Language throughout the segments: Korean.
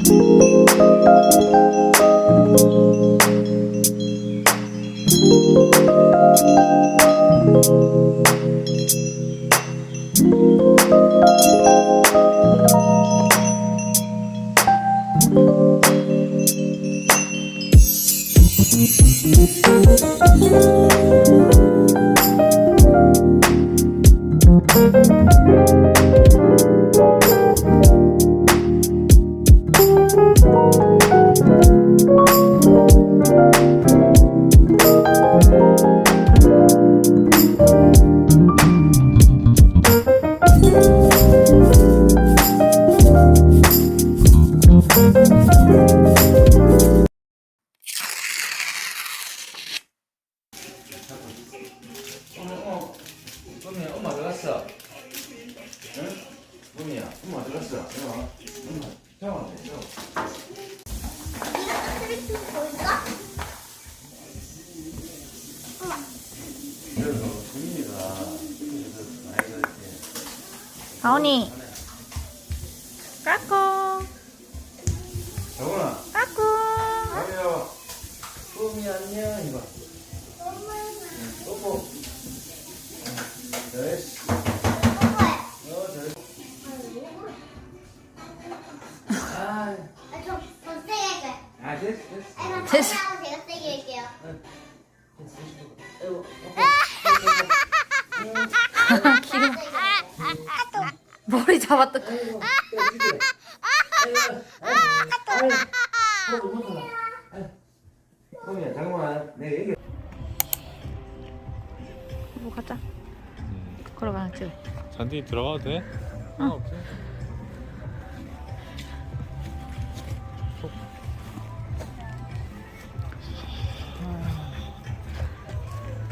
어, 갔어? 응? 뽀미야, 엄마 어디 갔어? 엄마, 엄마, 샤워하네, 샤워. 그래서 수민이가 그래서 많이 그랬지. 가온이 까꿍 정훈아, 머리 잡았다 뽀미야, 잠깐만. 내가 얘기. 뭐 가자 걸어가는 길 잔디 들어가도 돼? 상관없지?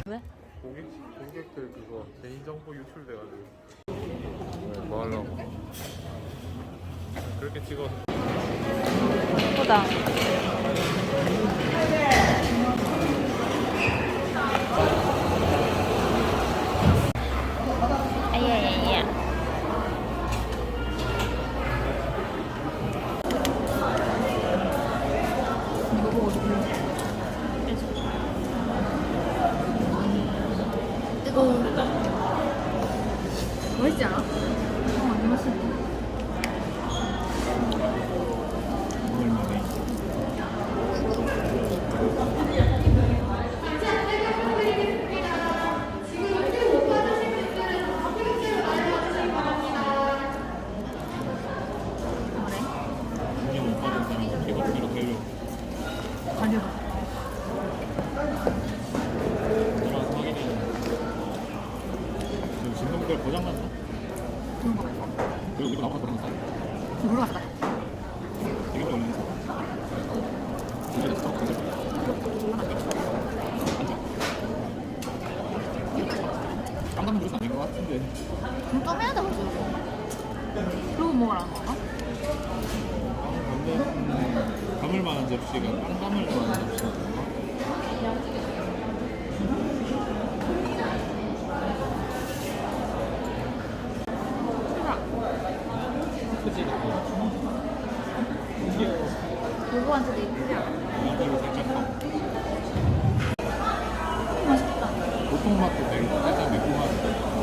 왜? 고객, 고객들 그거 개인정보 유출돼가지고 네, 뭐 하려고 그렇게 찍어서. 예쁘다. 뜨거워 맛있지 않아? 어, 완전 맛있네 오늘만에 그래? 이게 못 받은 사람 어떻게 뒤로 되려 가려고 들어와서 확인해 지금 진동들 고장났나? 그런 거 같아 그리고 이거 나와서 그런 거 모르겠다 되게 좋은 거 이제 스톱 건들 아닌 것 같은데 또 해야 돼 그죠? 그러고 먹으라는 건가? 근데 감을 만한 접시가 깜깜을 만한 접시가 크지? 예쁘지 않아? 이거 살짝 커 맛있겠다 보통 맛도 되게 살짝 매콤하고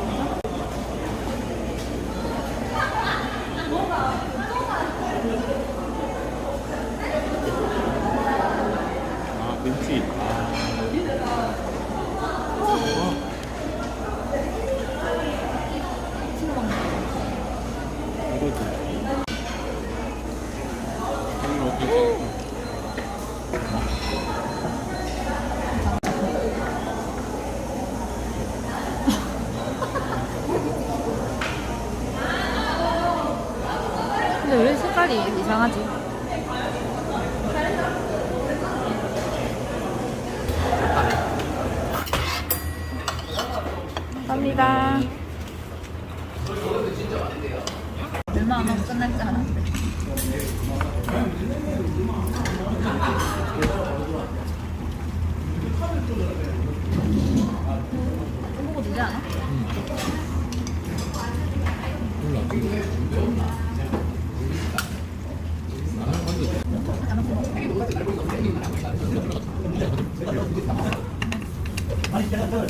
아 김치 아. 어. 친구 먹는 이거지 이거 어떻게 근데 왜 색깔이 이상하지? 감사합니다. 얼마 안 끝날 줄 알았는데.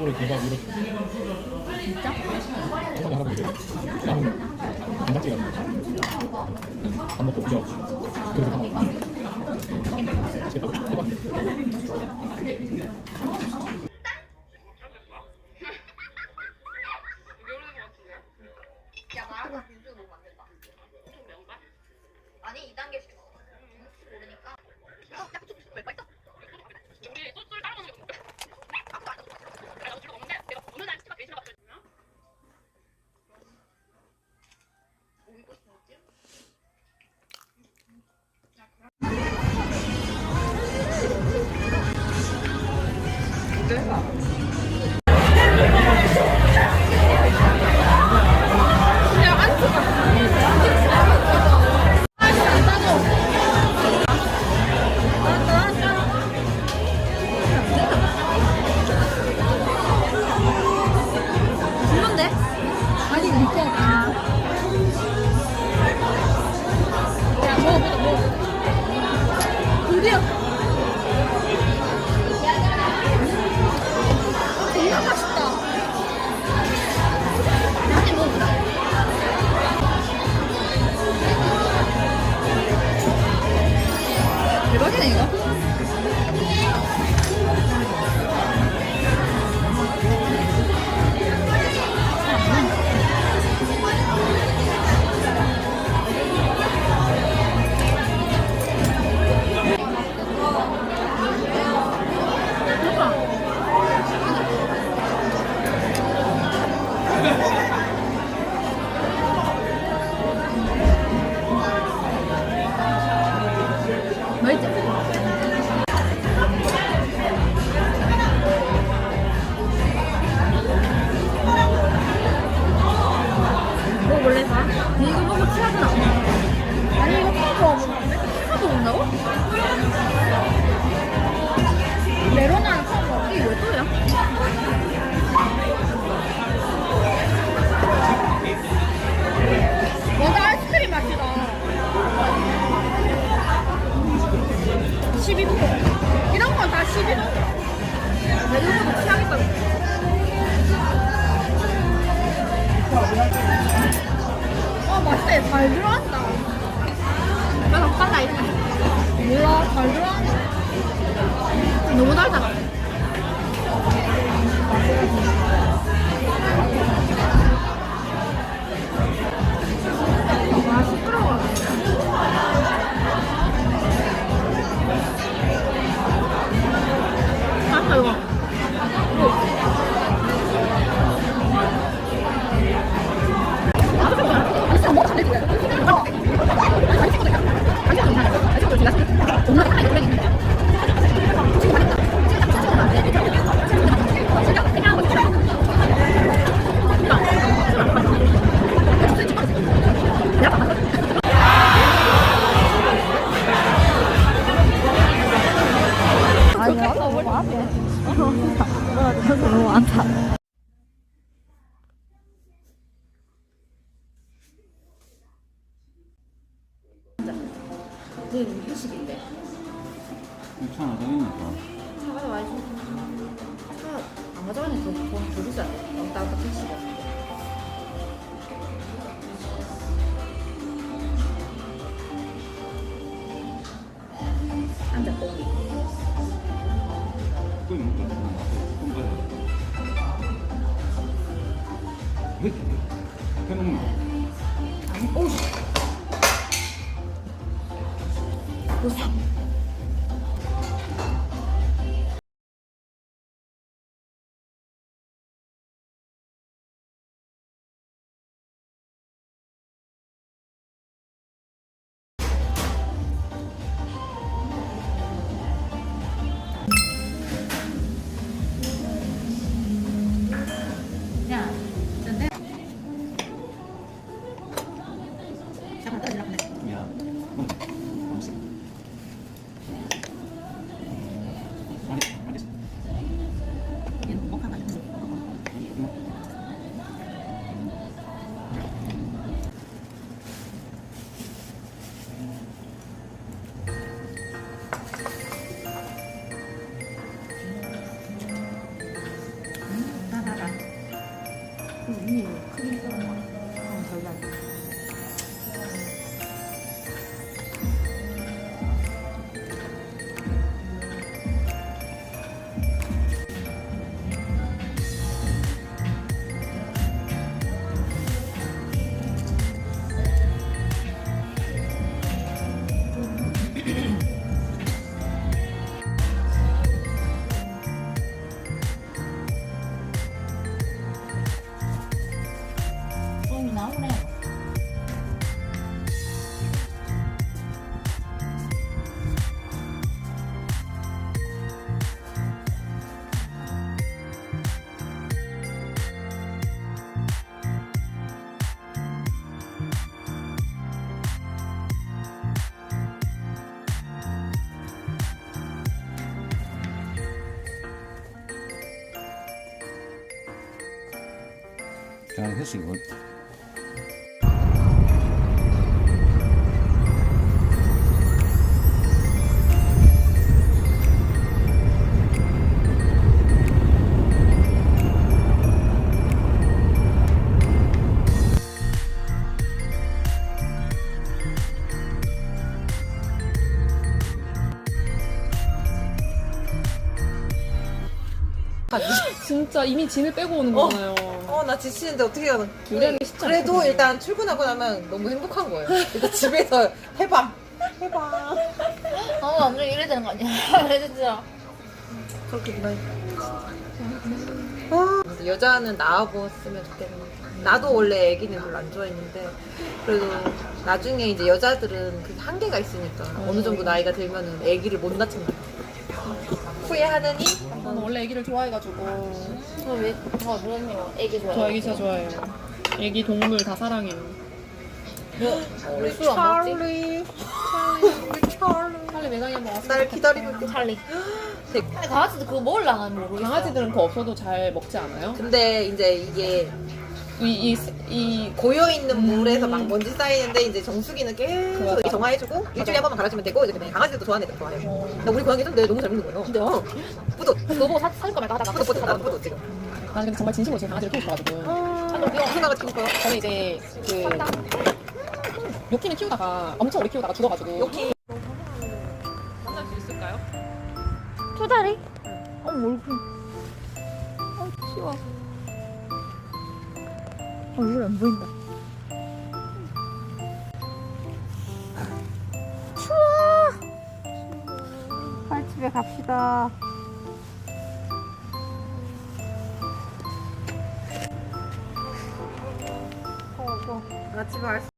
이거를 기가 이렇게 진짜? 하나 보세요 나는 된장찌개 밥 먹고 그죠 그래서 제가 빈줄 너무 안 된다. 아니 2단계 시켰어. 모르니까. 어, 약속 왜 빨리 별론 하진 않아 아니 이거 더 먹는데? 하나 더 먹는다고? 메로나는 처음 먹어 이게 왜 또야? 완전 아이스크림 맛이다 12도 이런 건 다 12도 내 이거보다 취하겠다 아 맛있다 얘잘 들어간다. 나 덕발라 이거 몰라 잘 들어간다 너무 달다 와 시끄러워. 맛있다 이거 그냥 했어 이거. 진짜 이미 진을 빼고 오는 어. 거잖아요. 어, 나 지치는데 어떻게 게 쉽지 그래도 않거든요. 일단 출근하고 나면 너무 행복한 거예요. 일단 집에서 해봐. 해봐. 아, 완전 이래야 되는 거 아니야? 진짜. 그렇게 누나. 아, 여자는 낳아보았으면 좋겠는데. 나도 원래 애기는 별로 안 좋아했는데 그래도 나중에 이제 여자들은 그 한계가 있으니까 어느 정도 나이가 들면은 애기를 못 낳잖아. 후회하느니 저는 원래 애기를 좋아해가지고 저 왜, 저 누나님 애기 좋아해요? 저 애기 진짜 좋아해요. 애기 동물 다 사랑해요. 우리 술안 먹지? 찰리, 찰리, 우리 찰리. 빨리 매장에 한번 와서 날 기다리고 있대. 찰리. 근데 강아지도 그거 먹을라나 모르겠어. 강아지들은 그거 없어도 잘 먹지 않아요? 근데 이제 이게 이, 이, 이 고여 있는 물에서 막 먼지 쌓이는데 이제 정수기는 계속 그거 이렇게 정화해주고 일주일에 한 번만 갈아주면 되고 이제 그냥 강아지들도 좋아하는 애들 좋아해요. 근데 우리 고양이도 근데 너무 잘 먹는 거예요. 진짜. 뿌듯. 그거 보고 사, 살까 말까 하다가. 뿌듯 뿌듯 나도 뿌듯 지금. 나는 근데 정말 진심으로 제 강아지를 키우고 싶어가지고 아, 무슨 생각을 키울 거야? 저는 이제 그 요키는 키우다가 엄청 오래 키우다가 죽어가지고 여기 만날 수 있을까요? 투다리? 어머, 얼굴. 어, 치워. 얼굴 안 보인다. 추워! 빨리 집에 갑시다. 나 집에 갈